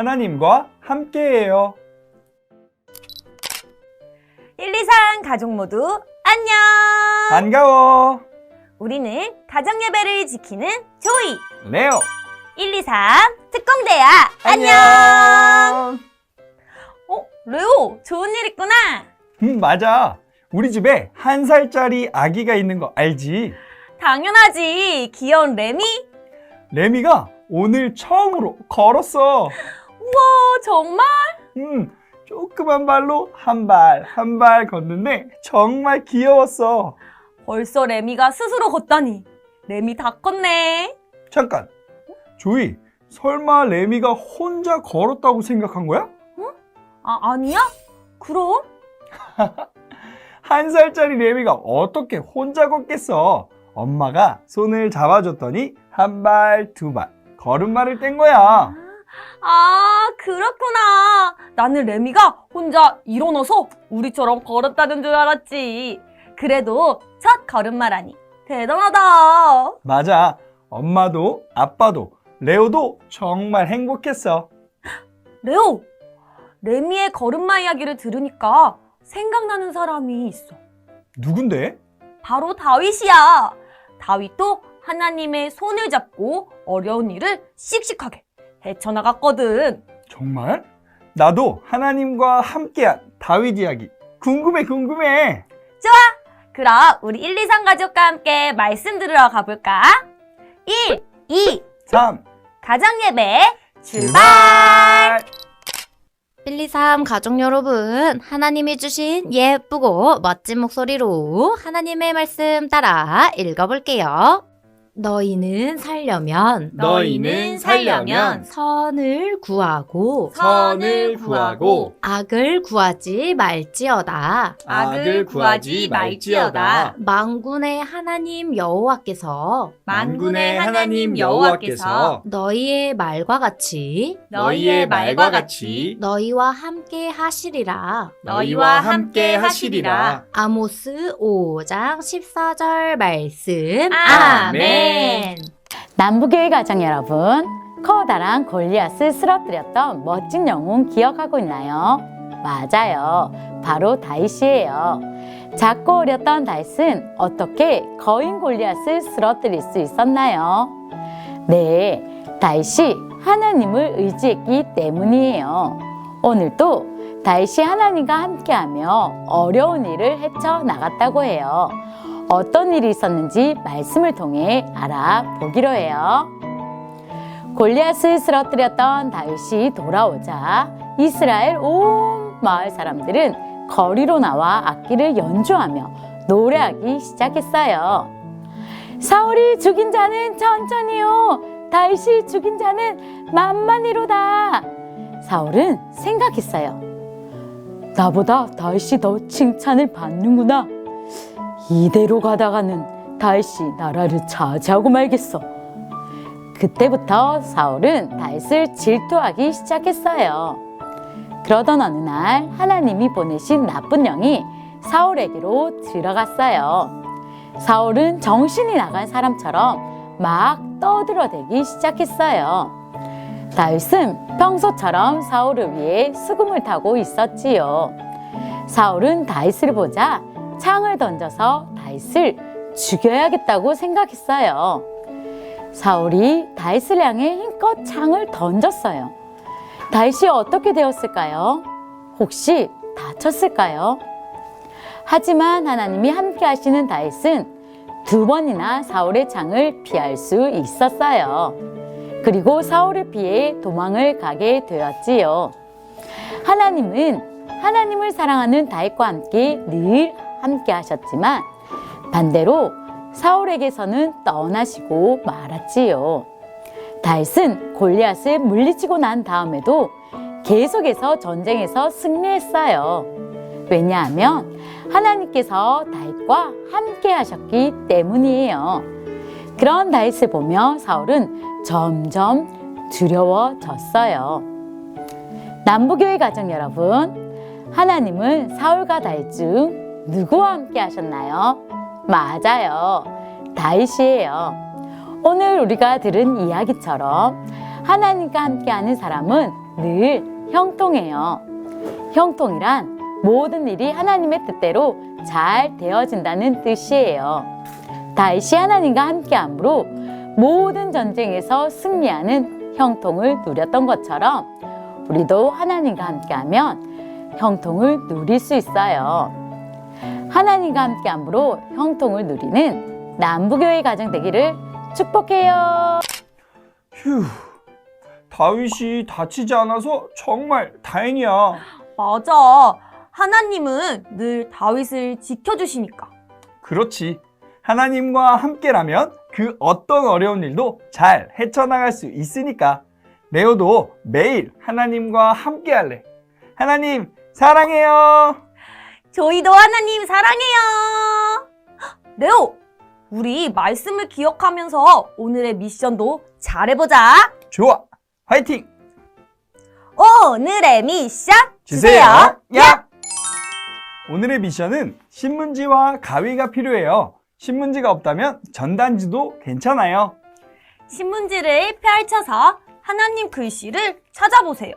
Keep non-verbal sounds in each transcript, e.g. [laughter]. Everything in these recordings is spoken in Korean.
하나님과 함께해요. 1, 2, 3 가족 모두 안녕! 반가워. 우리는 가정 예배를 지키는 조이! 레오. 1, 2, 3 특공대야! 어? 레오! 좋은 일 있구나! 음, 맞아. 우리 집에 한 살짜리 아기가 있는 거 알지? 당연하지! 귀여운 레미? 레미가 오늘 처음으로 걸었어. 우와, 정말? 음, 조그만 발로 한 발, 한 발 걷는데 정말 귀여웠어. 벌써 레미가 스스로 걷다니. 레미 다 컸네. 잠깐. 조이, 설마 레미가 혼자 걸었다고 생각한 거야? 아, 아니야? 그럼? [laughs] 한 살짜리 레미가 어떻게 혼자 걷겠어? 엄마가 손을 잡아줬더니 한 발, 두 발, 걸음마를 뗀 거야. 아, 그렇구나. 나는 레미가 혼자 일어나서 우리처럼 걸었다는 줄 알았지. 그래도 첫 걸음마라니. 대단하다. 맞아. 엄마도 아빠도 레오도 정말 행복했어. 레오! 레미의 걸음마 이야기를 들으니까 생각나는 사람이 있어. 누군데? 바로 다윗이야. 다윗도 하나님의 손을 잡고 어려운 일을 씩씩하게 헤쳐나갔거든. 정말? 나도 하나님과 함께한 다윗 이야기 궁금해 궁금해. 그럼 우리 1, 2, 3 가족과 함께 말씀 들으러 가볼까? 1, 2, 3 가정 예배 출발! 출발! 1, 2, 3 가족 여러분, 하나님이 주신 예쁘고 멋진 목소리로 하나님의 말씀 따라 읽어볼게요. 너희는 살려면 너희는 살려면 선을 구하고 선을 구하고 악을 구하지 말지어다. 악을 구하지 말지어다. 만군의 하나님 여호와께서 만군의 하나님 여호와께서 너희의 말과 같이 너희의 말과 같이 너희와 함께 하시리라. 너희와 함께 하시리라. 아모스 5장 14절 말씀. 아멘. 남부교회 가정 여러분, 커다란 골리앗을 쓰러뜨렸던 멋진 영웅 기억하고 있나요? 맞아요. 바로 다윗이에요. 작고 어렸던 다윗은 어떻게 거인 골리앗을 쓰러뜨릴 수 있었나요? 네, 다윗이 하나님을 의지했기 때문이에요. 오늘도 다윗이 하나님과 함께하며 어려운 일을 헤쳐 나갔다고 해요. 어떤 일이 있었는지 말씀을 통해 알아보기로 해요. 골리앗을 쓰러뜨렸던 다윗이 돌아오자 이스라엘 온 마을 사람들은 거리로 나와 악기를 연주하며 노래하기 시작했어요. 사울이 죽인 자는 천천히요. 다윗이 죽인 자는 만만히로다. 사울은 생각했어요. 나보다 다윗이 더 칭찬을 받는구나. 이대로 가다가는 다윗이 나라를 차지하고 말겠어. 그때부터 사울은 다윗을 질투하기 시작했어요. 그러던 어느 날 하나님이 보내신 나쁜 영이 사울에게로 들어갔어요. 사울은 정신이 나간 사람처럼 막 떠들어대기 시작했어요. 다윗은 평소처럼 사울을 위해 수금을 타고 있었지요. 사울은 다윗을 보자 창을 던져서 다윗을 죽여야겠다고 생각했어요. 사울이 다윗을 향해 힘껏 창을 던졌어요. 다윗이 어떻게 되었을까요? 혹시 다쳤을까요? 하지만 하나님이 함께 하시는 다윗은 두 번이나 사울의 창을 피할 수 있었어요. 그리고 사울을 피해 도망을 가게 되었지요. 하나님은 하나님을 사랑하는 다윗과 함께 늘 함께 하셨지만 반대로 사울에게서는 떠나시고 말았지요. 다윗은 골리앗을 물리치고 난 다음에도 계속해서 전쟁에서 승리했어요. 왜냐하면 하나님께서 다윗과 함께 하셨기 때문이에요. 그런 다윗을 보며 사울은 점점 두려워졌어요. 남부교회 가정 여러분, 하나님은 사울과 다윗 중 누구와 함께 하셨나요? 맞아요. 다윗이에요. 오늘 우리가 들은 이야기처럼 하나님과 함께하는 사람은 늘 형통해요. 형통이란 모든 일이 하나님의 뜻대로 잘 되어진다는 뜻이에요. 다윗이 하나님과 함께함으로 모든 전쟁에서 승리하는 형통을 누렸던 것처럼 우리도 하나님과 함께하면 형통을 누릴 수 있어요. 하나님과 함께 함으로 형통을 누리는 남부교회 가정 되기를 축복해요. 휴, 다윗이 다치지 않아서 정말 다행이야. 맞아. 하나님은 늘 다윗을 지켜주시니까. 그렇지. 하나님과 함께라면 그 어떤 어려운 일도 잘 헤쳐나갈 수 있으니까. 레오도 매일 하나님과 함께할래. 하나님, 사랑해요. 저희도 하나님 사랑해요. 레오, 우리 말씀을 기억하면서 오늘의 미션도 잘해보자. 좋아. 화이팅! 오늘의 미션 주세요. 야! 오늘의 미션은 신문지와 가위가 필요해요. 신문지가 없다면 전단지도 괜찮아요. 신문지를 펼쳐서 하나님 글씨를 찾아보세요.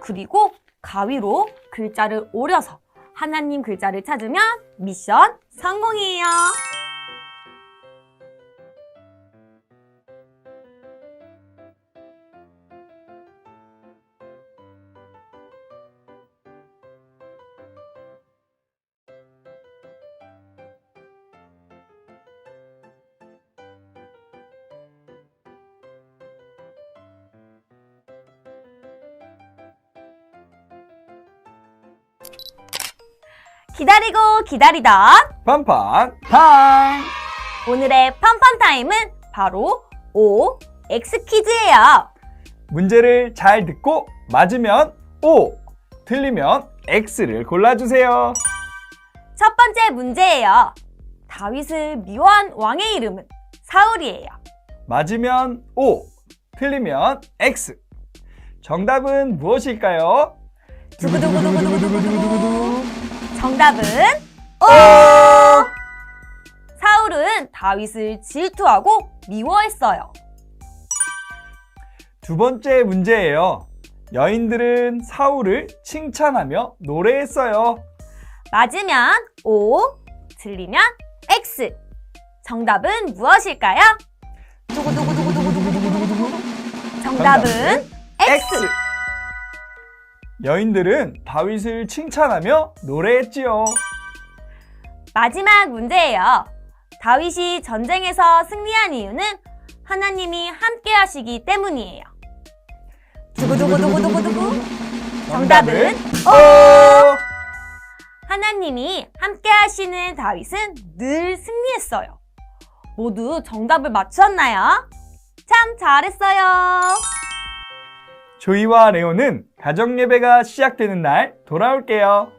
그리고 가위로 글자를 오려서 하나님 글자를 찾으면 미션 성공이에요. 기다리고 기다리던 팡팡 팡! 오늘의 펀펀 타임은 바로 O X 퀴즈예요. 문제를 잘 듣고 맞으면 O, 틀리면 X를 골라주세요. 첫 번째 문제예요. 다윗을 미워한 왕의 이름은 사울이에요. 맞으면 O, 틀리면 X. 정답은 무엇일까요? 두구두구두구두구두구두구. 정답은 O. 사울은 다윗을 질투하고 미워했어요. 두 번째 문제예요. 여인들은 사울을 칭찬하며 노래했어요. 맞으면 O, 틀리면 X. 정답은 무엇일까요? 두구두구두구두구두구두구. 정답은 X. 여인들은 다윗을 칭찬하며 노래했지요. 마지막 문제예요. 다윗이 전쟁에서 승리한 이유는 하나님이 함께 하시기 때문이에요. 두구두구두구두구두구. 정답은 어! 하나님이 함께 하시는 다윗은 늘 승리했어요. 모두 정답을 맞추었나요? 참 잘했어요. 조이와 레오는 가정 예배가 시작되는 날 돌아올게요.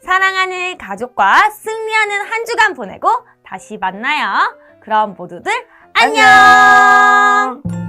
사랑하는 가족과 승리하는 한 주간 보내고 다시 만나요. 그럼 모두들 안녕!